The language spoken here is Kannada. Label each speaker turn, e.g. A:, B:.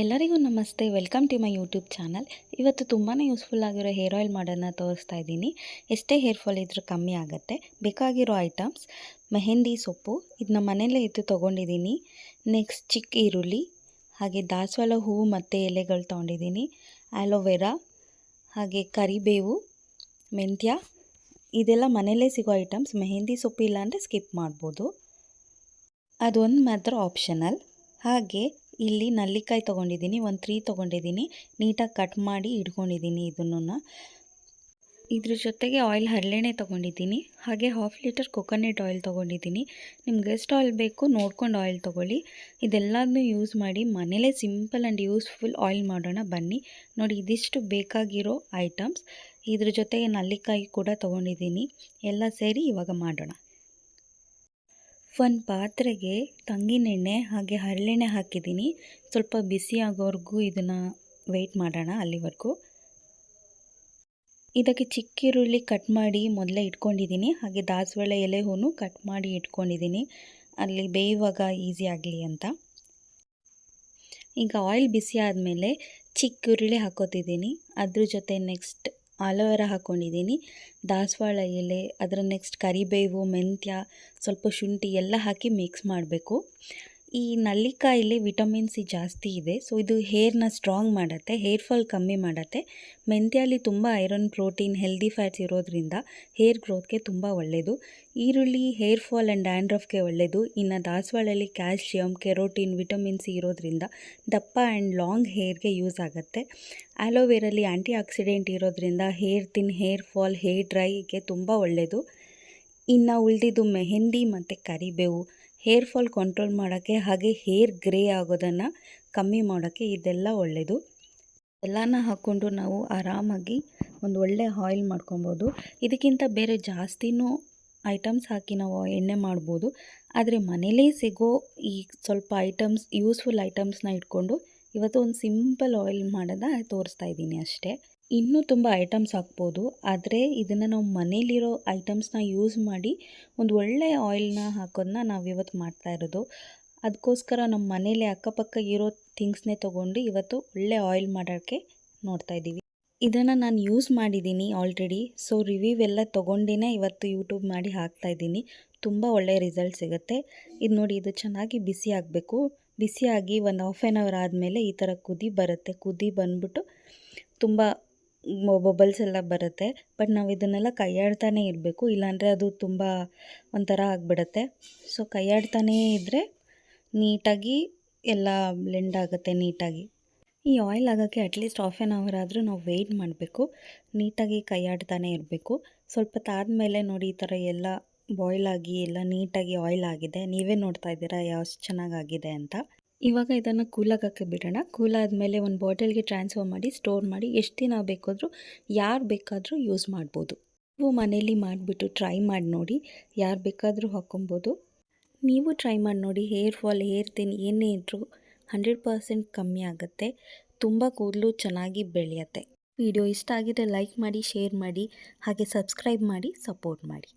A: ಎಲ್ಲರಿಗೂ ನಮಸ್ತೆ. Welcome to my YouTube channel. ಇವತ್ತು ತುಂಬಾ ಯೂಸ್ಫುಲ್ ಆಗಿರೋ ಹೇರ್ ಆಯಿಲ್ ಮಾಡೋದನ್ನ ತೋರಿಸ್ತಾ ಇದ್ದೀನಿ. ಎಷ್ಟೇ ಹೇರ್ ಫಾಲ್ ಇದ್ರೂ ಕಮ್ಮಿ ಆಗುತ್ತೆ. ಬೇಕಾಗಿರೋ ಐಟಮ್ಸ್, ಮೆಹೆಂದಿ ಸೊಪ್ಪು ಇದನ್ನ ಮನೆಯಲ್ಲೇ ಇದ್ದು ತೊಗೊಂಡಿದ್ದೀನಿ. ನೆಕ್ಸ್ಟ್ ಚಿಕ್ಕ ಈರುಳ್ಳಿ, ಹಾಗೆ ದಾಸವಾಳ ಹೂವು ಮತ್ತು ಎಲೆಗಳು ತೊಗೊಂಡಿದ್ದೀನಿ. ಆ್ಯಲೋವೆರಾ ಹಾಗೆ ಕರಿಬೇವು, ಮೆಂತ್ಯ, ಇದೆಲ್ಲ ಮನೆಯಲ್ಲೇ ಸಿಗೋ ಐಟಮ್ಸ್. ಮೆಹಂದಿ ಸೊಪ್ಪು ಇಲ್ಲಾಂದರೆ ಸ್ಕಿಪ್ ಮಾಡ್ಬೋದು. ಅದೊಂದು ಮಾತ್ರ ಆಪ್ಷನಲ್. ಹಾಗೆ ಇಲ್ಲಿ ನಲ್ಲಿಕಾಯಿ ತೊಗೊಂಡಿದ್ದೀನಿ, ಒಂದು ತ್ರೀ ತೊಗೊಂಡಿದ್ದೀನಿ. ನೀಟಾಗಿ ಕಟ್ ಮಾಡಿ ಇಟ್ಕೊಂಡಿದ್ದೀನಿ ಇದನ್ನು ಇದ್ರ ಜೊತೆಗೆ ಆಯಿಲ್ ಹರಳೆಣ್ಣೆ ತೊಗೊಂಡಿದ್ದೀನಿ. ಹಾಗೆ ಹಾಫ್ ಲೀಟರ್ ಕೊಕೊನೆಟ್ ಆಯಿಲ್ ತೊಗೊಂಡಿದ್ದೀನಿ. ನಿಮ್ಗೆ ಎಷ್ಟು ಆಯಿಲ್ ಬೇಕು, ನೋಡ್ಕೊಂಡು ಆಯಿಲ್ ತೊಗೊಳ್ಳಿ. ಇದೆಲ್ಲದನ್ನೂ ಯೂಸ್ ಮಾಡಿ ಮನೇಲೇ ಸಿಂಪಲ್ ಆ್ಯಂಡ್ ಯೂಸ್ಫುಲ್ ಆಯಿಲ್ ಮಾಡೋಣ ಬನ್ನಿ. ನೋಡಿ, ಇದಿಷ್ಟು ಬೇಕಾಗಿರೋ ಐಟಮ್ಸ್ ಇದ್ರ ಜೊತೆಗೆ ನಲ್ಲಿಕಾಯಿ ಕೂಡ ತೊಗೊಂಡಿದ್ದೀನಿ. ಎಲ್ಲ ಸೇರಿ ಇವಾಗ ಮಾಡೋಣ. ಒಂದು ಪಾತ್ರೆಗೆ ತಂಗಿನೆಣ್ಣೆ ಹಾಗೆ ಹರಳೆಣ್ಣೆ ಹಾಕಿದ್ದೀನಿ. ಸ್ವಲ್ಪ ಬಿಸಿ ಆಗೋವರೆಗೂ ಇದನ್ನು ವೆಯ್ಟ್ ಮಾಡೋಣ ಅಲ್ಲಿವರೆಗೂ. ಇದಕ್ಕೆ ಚಿಕ್ಕ ಈರುಳ್ಳಿ ಕಟ್ ಮಾಡಿ ಮೊದಲೇ ಇಟ್ಕೊಂಡಿದ್ದೀನಿ. ಹಾಗೆ ದಾಸವಾಳ ಎಲೆ ಹೂನು ಕಟ್ ಮಾಡಿ ಇಟ್ಕೊಂಡಿದ್ದೀನಿ. ಅಲ್ಲಿ ಬೇಯುವಾಗ ಈಸಿ ಆಗಲಿ ಅಂತ. ಈಗ ಆಯಿಲ್ ಬಿಸಿ ಆದಮೇಲೆ ಚಿಕ್ಕ ಹುರುಳಿ ಹಾಕೋತಿದ್ದೀನಿ. ಅದ್ರ ಜೊತೆ ನೆಕ್ಸ್ಟ್ ಆಲೋವೆರಾ ಹಾಕ್ಕೊಂಡಿದ್ದೀನಿ ದಾಸವಾಳ ಎಲೆ ಅದರ ನೆಕ್ಸ್ಟ್ ಕರಿಬೇವು ಮೆಂತ್ಯ ಸ್ವಲ್ಪ ಶುಂಠಿ ಎಲ್ಲ ಹಾಕಿ ಮಿಕ್ಸ್ ಮಾಡಬೇಕು. ಈ ನಲ್ಲಿಕಾಯಲ್ಲಿ ವಿಟಮಿನ್ ಸಿ ಜಾಸ್ತಿ ಇದೆ. ಸೊ, ಇದು ಹೇರ್ನ ಸ್ಟ್ರಾಂಗ್ ಮಾಡುತ್ತೆ, ಹೇರ್ ಫಾಲ್ ಕಮ್ಮಿ ಮಾಡುತ್ತೆ. ಮೆಂತ್ಯಲ್ಲಿ ತುಂಬ ಐರನ್ ಪ್ರೋಟೀನ್, ಹೆಲ್ದಿ ಫ್ಯಾಟ್ಸ್ ಇರೋದ್ರಿಂದ ಹೇರ್ ಗ್ರೋತ್ಗೆ ತುಂಬ ಒಳ್ಳೆಯದು ಈರುಳ್ಳಿ, ಹೇರ್ ಫಾಲ್ ಆ್ಯಂಡ್ ಡ್ಯಾಂಡ್ರಫ್ಗೆ ಒಳ್ಳೆಯದು ಇನ್ನು ದಾಸವಾಳಲ್ಲಿ ಕ್ಯಾಲ್ಷಿಯಂ ಕೆರೋಟಿನ್, ವಿಟಮಿನ್ ಸಿ ಇರೋದ್ರಿಂದ ದಪ್ಪ ಆ್ಯಂಡ್ ಲಾಂಗ್ ಹೇರ್ಗೆ ಯೂಸ್ ಆಗುತ್ತೆ. ಆ್ಯಲೋವೇರಲ್ಲಿ ಆ್ಯಂಟಿ ಆಕ್ಸಿಡೆಂಟ್ ಇರೋದ್ರಿಂದ hair thin hair fall, hair ಡ್ರೈಗೆ ತುಂಬ ಒಳ್ಳೆಯದು ಇನ್ನು ಉಳಿದಿದ್ದು ಮೆಹೆಂದಿ ಮತ್ತು ಕರಿಬೇವು. ಹೇರ್ ಫಾಲ್ ಕಂಟ್ರೋಲ್ ಮಾಡೋಕ್ಕೆ ಹಾಗೆ ಹೇರ್ ಗ್ರೇ ಆಗೋದನ್ನು ಕಮ್ಮಿ ಮಾಡೋಕ್ಕೆ ಇದೆಲ್ಲ ಒಳ್ಳೆಯದು ಎಲ್ಲನ ಹಾಕ್ಕೊಂಡು ನಾವು ಆರಾಮಾಗಿ ಒಂದು ಒಳ್ಳೆ ಆಯಿಲ್ ಮಾಡ್ಕೊಬೋದು. ಇದಕ್ಕಿಂತ ಬೇರೆ ಜಾಸ್ತಿನೂ ಐಟಮ್ಸ್ ಹಾಕಿ ನಾವು ಎಣ್ಣೆ ಮಾಡ್ಬೋದು. ಆದರೆ ಮನೇಲೇ ಸಿಗೋ ಈ ಸ್ವಲ್ಪ ಐಟಮ್ಸ್, ಯೂಸ್ಫುಲ್ ಐಟಮ್ಸ್ನ ಇಟ್ಕೊಂಡು ಇವತ್ತು ಒಂದು ಸಿಂಪಲ್ ಆಯಿಲ್ ಮಾಡೋದ ತೋರಿಸ್ತಾ ಇದ್ದೀನಿ ಅಷ್ಟೇ. ಇನ್ನೂ ತುಂಬ ಐಟಮ್ಸ್ ಹಾಕ್ಬೋದು. ಆದರೆ ಇದನ್ನು ನಾವು ಮನೇಲಿರೋ ಐಟಮ್ಸ್ನ ಯೂಸ್ ಮಾಡಿ ಒಂದು ಒಳ್ಳೆಯ ಆಯಿಲ್ನ ಹಾಕೋದನ್ನ ನಾವು ಇವತ್ತು ಮಾಡ್ತಾ ಇರೋದು. ಅದಕ್ಕೋಸ್ಕರ ನಮ್ಮ ಮನೇಲಿ ಅಕ್ಕಪಕ್ಕ ಇರೋ ಥಿಂಗ್ಸ್ನೇ ತೊಗೊಂಡು ಇವತ್ತು ಒಳ್ಳೆ ಆಯಿಲ್ ಮಾಡೋಕ್ಕೆ ನೋಡ್ತಾ ಇದ್ದೀವಿ ಇದನ್ನು ನಾನು ಯೂಸ್ ಮಾಡಿದ್ದೀನಿ ಆಲ್ರೆಡಿ ಸೊ ರಿವ್ಯೂ ಎಲ್ಲ ತೊಗೊಂಡೇ ಇವತ್ತು ಯೂಟ್ಯೂಬ್ ಮಾಡಿ ಹಾಕ್ತಾ ಇದ್ದೀನಿ ತುಂಬ ಒಳ್ಳೆಯ ರಿಸಲ್ಟ್ ಸಿಗುತ್ತೆ. ಇದು ನೋಡಿ ಇದು ಚೆನ್ನಾಗಿ ಬಿಸಿ ಆಗಬೇಕು. ಬಿಸಿಯಾಗಿ ಒಂದು ಹಾಫ್ ಆ್ಯನ್ ಅವರ್ ಆದಮೇಲೆ ಈ ಥರ ಕುದಿ ಬರುತ್ತೆ. ಕುದಿ ಬಂದ್ಬಿಟ್ಟು ತುಂಬ ಬಬಲ್ಸ್ ಎಲ್ಲ ಬರುತ್ತೆ. ಬಟ್ ನಾವು ಇದನ್ನೆಲ್ಲ ಕೈಯಾಡ್ತಾನೇ ಇರಬೇಕು. ಇಲ್ಲಾಂದರೆ ಅದು ತುಂಬ ಒಂಥರ ಆಗಿಬಿಡತ್ತೆ. ಸೊ ಕೈಯಾಡ್ತಾನೇ ಇದ್ದರೆ ನೀಟಾಗಿ ಎಲ್ಲ ಬ್ಲೆಂಡ್ ಆಗುತ್ತೆ ನೀಟಾಗಿ. ಈ ಆಯಿಲ್ ಆಗೋಕ್ಕೆ ಅಟ್ಲೀಸ್ಟ್ ಹಾಫ್ ಆ್ಯನ್ ಅವರ್ ಆದರೂ ನಾವು ವೆಯ್ಟ್ ಮಾಡಬೇಕು. ನೀಟಾಗಿ ಕೈಯಾಡ್ತಾನೆ ಇರಬೇಕು. ಸ್ವಲ್ಪ ತಾದ್ಮೇಲೆ ನೋಡಿ ಈ ಥರ ಎಲ್ಲ ಬಾಯ್ಲ್ ಆಗಿ ಎಲ್ಲ ನೀಟಾಗಿ ಆಯಿಲ್ ಆಗಿದೆ. ನೀವೇ ನೋಡ್ತಾ ಇದ್ದೀರಾ ಯಾವ ಚೆನ್ನಾಗಾಗಿದೆ ಅಂತ. ಇವಾಗ ಇದನ್ನು ಕೂಲಾಗಕ್ಕೆ ಬಿಡೋಣ. ಕೂಲಾದಮೇಲೆ ಒಂದು ಬಾಟಲ್ಗೆ ಟ್ರಾನ್ಸ್ಫರ್ ಮಾಡಿ ಸ್ಟೋರ್ ಮಾಡಿ ಎಷ್ಟು ದಿನ ಬೇಕಾದರೂ, ಯಾರು ಬೇಕಾದರೂ ಯೂಸ್ ಮಾಡ್ಬೋದು. ನೀವು ಮನೇಲಿ ಮಾಡಿಬಿಟ್ಟು ಟ್ರೈ ಮಾಡಿ ನೋಡಿ, ಯಾರು ಬೇಕಾದರೂ ಹಾಕ್ಕೊಬೋದು ನೀವು ಟ್ರೈ ಮಾಡಿ ನೋಡಿ ಹೇರ್ ಫಾಲ್ ಹೇರ್ ತಿನ್ ಏನೇ ಇದ್ದರೂ ಹಂಡ್ರೆಡ್ ಪರ್ಸೆಂಟ್ ಕಮ್ಮಿ ಆಗುತ್ತೆ. ತುಂಬ ಕೂದಲು ಚೆನ್ನಾಗಿ ಬೆಳೆಯುತ್ತೆ. ವಿಡಿಯೋ ಇಷ್ಟ ಆಗಿದ್ರೆ ಲೈಕ್ ಮಾಡಿ ಶೇರ್ ಮಾಡಿ, ಹಾಗೆ ಸಬ್ಸ್ಕ್ರೈಬ್ ಮಾಡಿ ಸಪೋರ್ಟ್ ಮಾಡಿ.